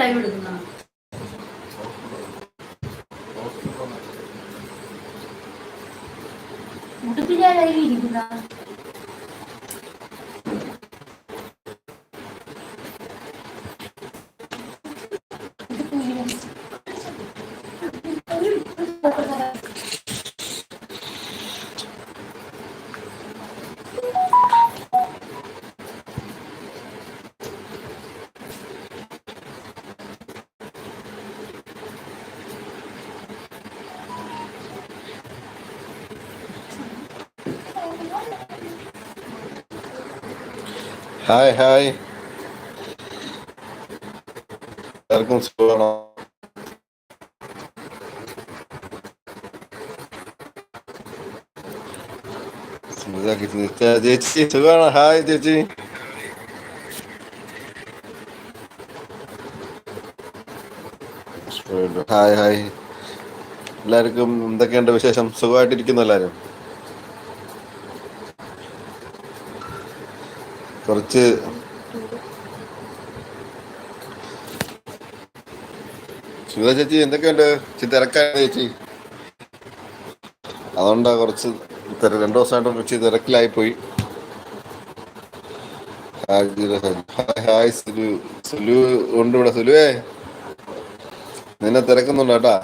Live എടുക്കുന്ന ഇരിക്കുന്ന. Hi hi. എല്ലാവർക്കും സുഖമാണോ? ചേച്ചി സുഖമാണ്? ഹായ് ചേച്ചി. Hi hi. എല്ലാവർക്കും എന്തൊക്കെയുണ്ട് വിശേഷം? സുഖമായിട്ടിരിക്കുന്നു എല്ലാവരും? കുറച്ച് സുഗത ചേച്ചി എന്തൊക്കെയുണ്ട്? ചി തിരക്കാണ് ചേച്ചി? അതുകൊണ്ടാ കുറച്ച് രണ്ടു ദിവസമായിട്ട് കുറച്ച് തിരക്കിലായി പോയി. ഹായ് സുലു സുലു ഉണ്ട് ഇവിടെ. സുലുവേ നിന്നെ തിരക്കുന്നുണ്ട് കേട്ടാ.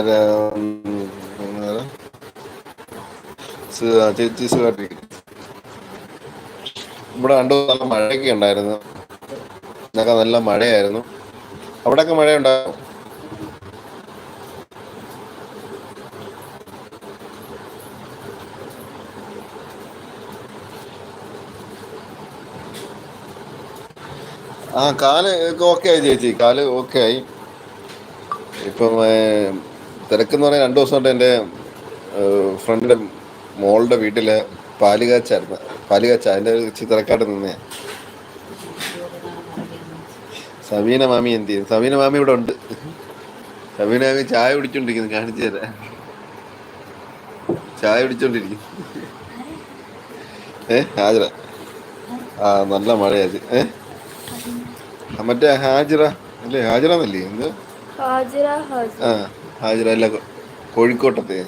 ആരാ, ഉം, ആരാ? സു- ചേച്ചി സുഖമായിട്ടിരിക്കുന്നു ഇവിടെ രണ്ടു നല്ല മഴയൊക്കെ ഉണ്ടായിരുന്നു. ഇന്നൊക്കെ നല്ല മഴയായിരുന്നു. അവിടെയൊക്കെ മഴയുണ്ടാകും ആ കാൽ ഓക്കെ ആയി ചേച്ചി. കാൽ ഓക്കെ ആയി. ഇപ്പം തിരക്കെന്ന് പറഞ്ഞാൽ രണ്ട് ദിവസം കൊണ്ട് എന്റെ ഫ്രണ്ടിന്റെ മോളുടെ വീട്ടിൽ പാലുകാച്ചായിരുന്നു. പാലുകാച്ച അതിന്റെ ഇച്ചിരി തിരക്കായിട്ട് നിന്നേ. സബീന മാമി എന്ത് ചെയ്യും? സബീന മാമി ഇവിടെ ഉണ്ട്. സബീന മാമി ചായ കുടിച്ചോണ്ടിരിക്കുന്നു കാണിച്ചു തരാം. ചായ കുടിച്ചോണ്ടിരിക്കുന്നു. ഏ ഹാജിറ. ആ നല്ല മഴയാச்சு ഏ? ആ, മറ്റേ ഹാജിറ അല്ലേ? ഹാജിറന്നല്ലേ എന്ത് ആ. ഹാജിറ അല്ല കോഴിക്കോട്ടത്തെ.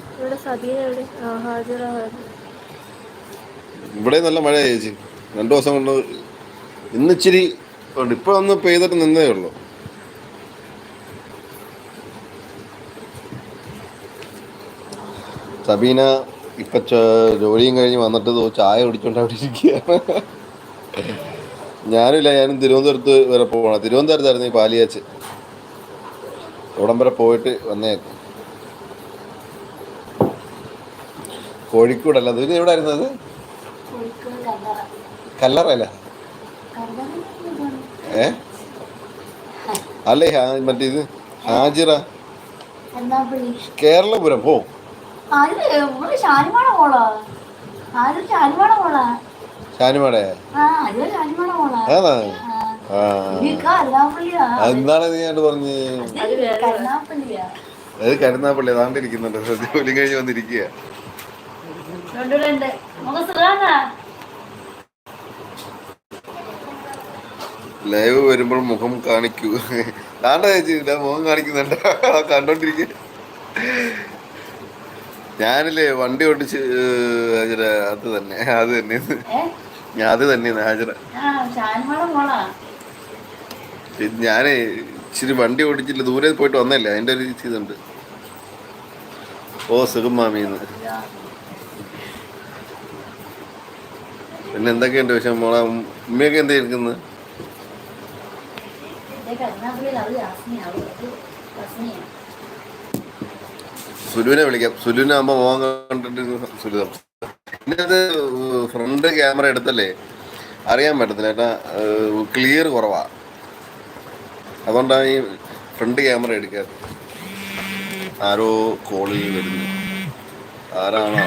ഇവിടെ നല്ല മഴ ചേച്ചി. രണ്ടു ദിവസം കൊണ്ട് ഇന്ന് ഇച്ചിരി ഉണ്ട്. ഇപ്പൊ ഒന്ന് പെയ്തിട്ട് നിന്നേ ഉള്ളൂ. സബീന ഇപ്പൊ ജോലിയും കഴിഞ്ഞ് വന്നിട്ട് ചായ കുടിച്ചോണ്ട് അവിടെ ഇരിക്കുകയാണ് ഞാനില്ല ഞാനും തിരുവനന്തപുരത്ത് വരെ പോകണം തിരുവനന്തപുരത്തായിരുന്നു ഈ പാലിയാച്ച്. ഇവിടം വരെ പോയിട്ട് വന്നേക്കും കോഴിക്കോടല്ല. ഇത് എവിടെ ആയിരുന്നത് കല്ലറല്ല കല്ലറ ഏ? അല്ലേ മറ്റേ ഇത് ഹാജിറ? കേരളപുരം പോ. അത് എന്താണ് നീ ആയിട്ട് പറഞ്ഞ്? അത് കരുനാപ്പള്ളി അതാണ്ട് ഇരിക്കുന്നുണ്ട്. ജോലി കഴിഞ്ഞ് വന്നിരിക്കുക. ലൈവ് വരുമ്പോൾ മുഖം കാണിക്കൂ. താണ്ട ചേച്ചി മുഖം കാണിക്കുന്നുണ്ട്. കണ്ടോണ്ടിരിക്കുക ഞാനില്ലേ വണ്ടി ഓടിച്ച് ഹാജര. അത് തന്നെ അത് തന്നെ. ഞാൻ അത് തന്നെയാണ് ഹാജര. ഞാൻ ഇച്ചിരി വണ്ടി ഓടിച്ചില്ല ദൂരെ പോയിട്ട് വന്നല്ലേ? അതിന്റെ ഒരു ഇതുണ്ട്. ഓ സുഖം മാമിന്ന് പിന്നെ എന്തൊക്കെയുണ്ട് പക്ഷെ മോളെ ഉമ്മയൊക്കെ എന്താ ഇരിക്കുന്നത് സുലുവിനെ വിളിക്കാം. സുലുവിനെ ആകുമ്പോ മോൻ കണ്ടിട്ട് സുലു പിന്നെ അത് ഫ്രണ്ട് ക്യാമറ എടുത്തല്ലേ? അറിയാൻ പറ്റത്തില്ല. ഏട്ടാ ക്ലിയർ കുറവാ. അതുകൊണ്ടാണ് ഈ ഫ്രണ്ട് ക്യാമറ എടുക്കാറ് ആരോ കോളിൽ വരുന്നു. ആരാണോ?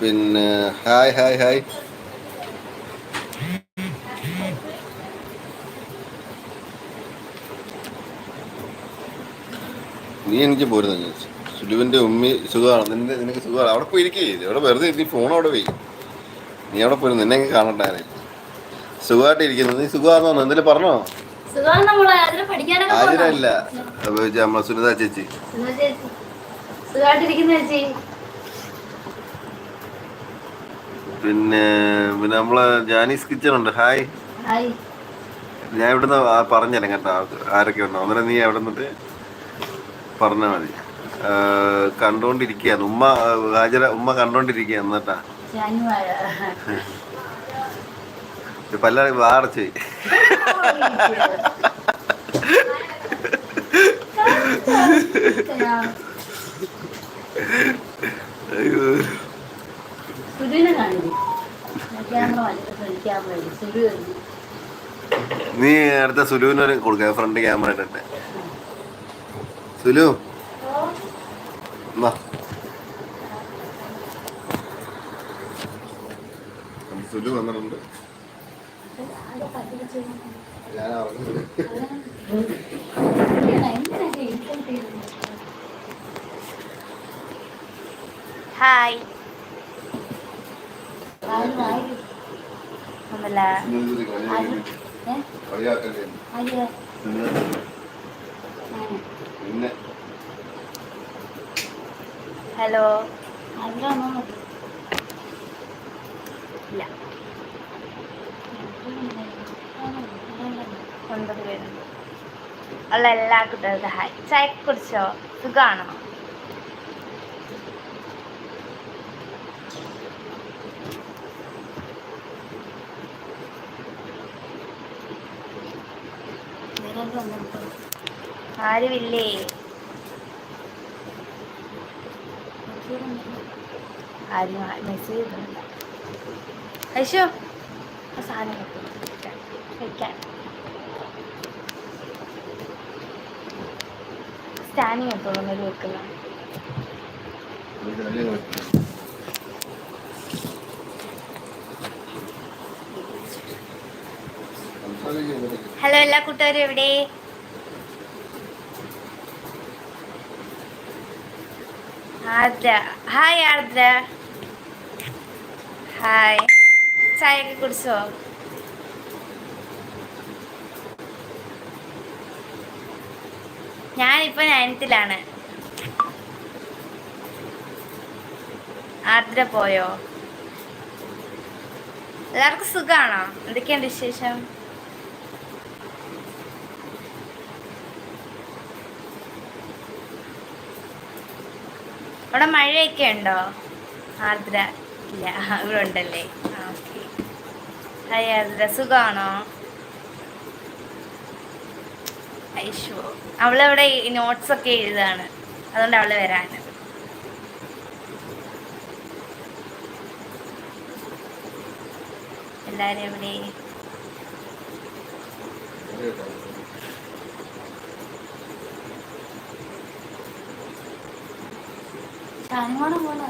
പിന്നെ ഹായ് ഹായ് ഹായ്. നീ എനിക്ക് പോരുന്ന സുലുവിന്റെ ഉമ്മി സുഖമാണ്. നിന്റെ നിനക്ക് സുഖമാണ്. അവിടെ പോയി ഇരിക്കേ ഇവിടെ വെറുതെ നീ ഫോൺ അവിടെ പോയി നീ അവിടെ പോയി നിന്നെ കാണട്ടെ സുഖമായിട്ട് ഇരിക്കുന്നു. നീ സുഖമാണെന്നോ എന്തെങ്കിലും പറഞ്ഞോ? ആതിരല്ല നമ്മളെ. സുനിത ചേച്ചി. പിന്നെ പിന്നെ നമ്മളെ ജാനീസ് കിച്ചൺ ഉണ്ട്. ഹായ് ഞാൻ ഇവിടുന്ന് പറഞ്ഞല്ലേ പറഞ്ഞുതരാം കേട്ടോ. ആരൊക്കെ ഉണ്ടോ? അന്നേരം നീ അവിടെ നിന്നിട്ട് പറഞ്ഞാൽ മതി. കണ്ടോണ്ടിരിക്കുകയാണ് ഉമ്മ ഹാജര ഉമ്മ കണ്ടോണ്ടിരിക്കുക എന്നിട്ടാ. പല വാർച്ച വാടച്ച് നീ അടുത്ത സുലുവിന് കൊടുക്ക. ഫ്രണ്ട് ക്യാമറ ഇട്ടിട്ട്. സുലു എന്നാ. സുലു വന്നിട്ടുണ്ട് ഞാൻ. ഹായ് ഒന്നല്ല അയ്യോ പിന്നെ ഹലോ. ഇല്ല. എല്ലാ കുട്ടികൾക്കും ഹായ് ചായ കുടിച്ചോ സുഖമാണോ? ആരുമില്ലേ? ആരും മെസ്സേജ് ചെയ്തിട്ടില്ല ഐശോ ആ സാധനം വയ്ക്കാൻ സ്റ്റാൻഡിങ് എത്തോളം ഒരു. സംസാരിക്കുന്നത് ഹലോ എല്ലാ കൂട്ടുകാരും എവിടെ? ആർദ്ര. ഹായ് ആർദ്ര. ഹായ് ചായയൊക്കെ കുടിച്ചോ? ഞാനിപ്പോ നയനത്തിലാണ് ആർദ്ര പോയോ? എല്ലാവർക്കും സുഖമാണോ എന്തൊക്കെയുണ്ട് വിശേഷം? അവിടെ മഴയൊക്കെ ഉണ്ടോ? ആർദ്ര ഇല്ല ഇവിടെ ഉണ്ടല്ലേ? ഹായ് ആർദ്ര സുഖമാണോ ഐഷോ അവളവിടെ നോട്ട്സ് ഒക്കെ എഴുതാണ്. അതുകൊണ്ട് അവൾ വരാൻ എല്ലാരും എവിടെ? പോലെ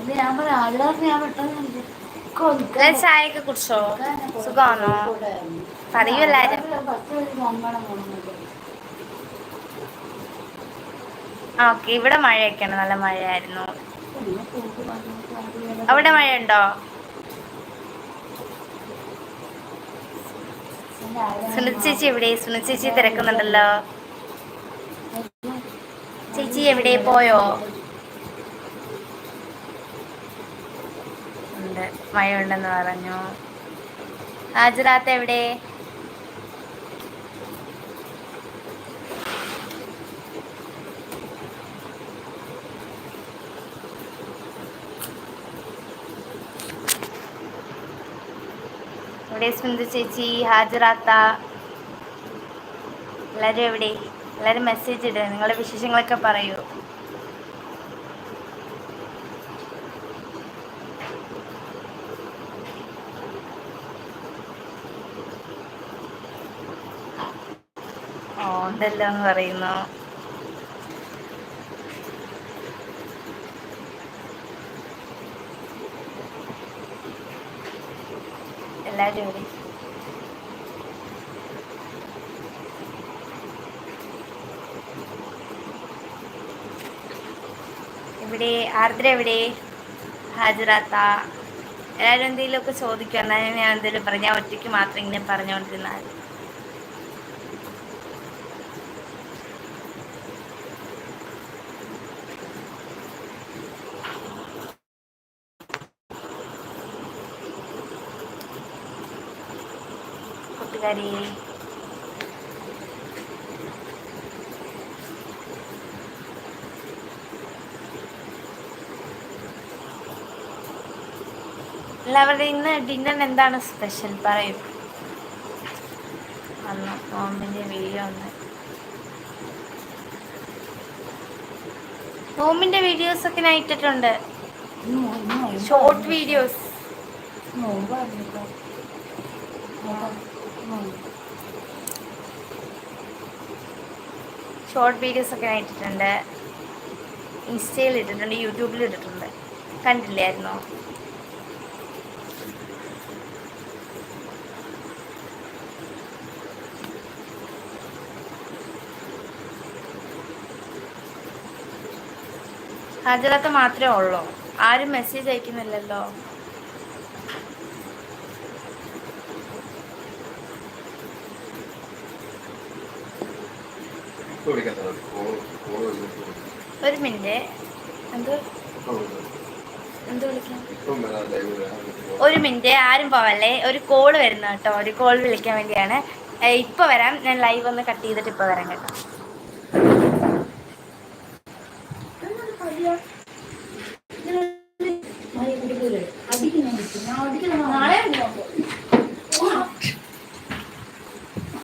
എന്ത് ഞാൻ പറയാം ഞാൻ പെട്ടെന്ന് ചായയൊക്കെ കുടിച്ചോ? സുഖമാണോ പറയൂ എല്ലാരും. ഓക്കെ. ഇവിടെ മഴയൊക്കെയാണ്. നല്ല മഴയായിരുന്നു. അവിടെ മഴയുണ്ടോ? സുനിത ചേച്ചി എവിടെ സുനിച്ചേച്ചി തിരക്കുന്നുണ്ടല്ലോ. ചേച്ചി എവിടെ പോയോ? ഉണ്ട്. മഴയുണ്ടെന്ന് പറഞ്ഞു. ഹാജറാത്ത് എവിടെ? സ്മിത ചേച്ചി? ഹാജറാത്ത എല്ലാവരും എവിടെ? എല്ലാവരും മെസ്സേജ് ഇടുക നിങ്ങളുടെ വിശേഷങ്ങളൊക്കെ പറയൂ. ഓ എന്തെല്ലാം പറയുന്നു? എല്ലാവരും ഇവിടെ ആർദ്ര എവിടെ? ഹാജരാത്ത. എല്ലാവരും എന്തെങ്കിലുമൊക്കെ ചോദിക്കും. എന്നാലും ഞാൻ എന്തെങ്കിലും പറഞ്ഞാൽ ഒറ്റയ്ക്ക് മാത്രം ഇങ്ങനെ പറഞ്ഞുകൊണ്ടിരുന്നാൽ കൂട്ടുകാരി. എല്ലാവരുടെ ഇന്ന് ഡിന്നർ എന്താണ് സ്പെഷ്യൽ പറയൂ. വന്നു നോമ്പിന്റെ വീഡിയോ ഒന്ന് നോമ്പിന്റെ വീഡിയോസ് ഒക്കെ ഞാൻ ഇട്ടിട്ടുണ്ട്. ഷോർട്ട് വീഡിയോസ് ഷോർട്ട് വീഡിയോസ് ഒക്കെ ഞാൻ ഇട്ടിട്ടുണ്ട്. ഇൻസ്റ്റയിൽ ഇട്ടിട്ടുണ്ട് യൂട്യൂബിൽ ഇട്ടിട്ടുണ്ട്. കണ്ടില്ലായിരുന്നോ ഹാജരാത്ത മാത്രമേ ഉള്ളൂ. ആരും മെസ്സേജ് അയക്കുന്നില്ലല്ലോ. ഒരു മിനിറ്റ്. ഒരു മിനിറ്റ് ആരും പോവല്ലേ? ഒരു കോൾ വരുന്നു കേട്ടോ. ഒരു കോൾ വിളിക്കാൻ വേണ്ടിയാണ്. ഇപ്പൊ വരാം. ഞാൻ ലൈവ് ഒന്ന് കട്ട് ചെയ്തിട്ട് ഇപ്പൊ വരാം കേട്ടോ.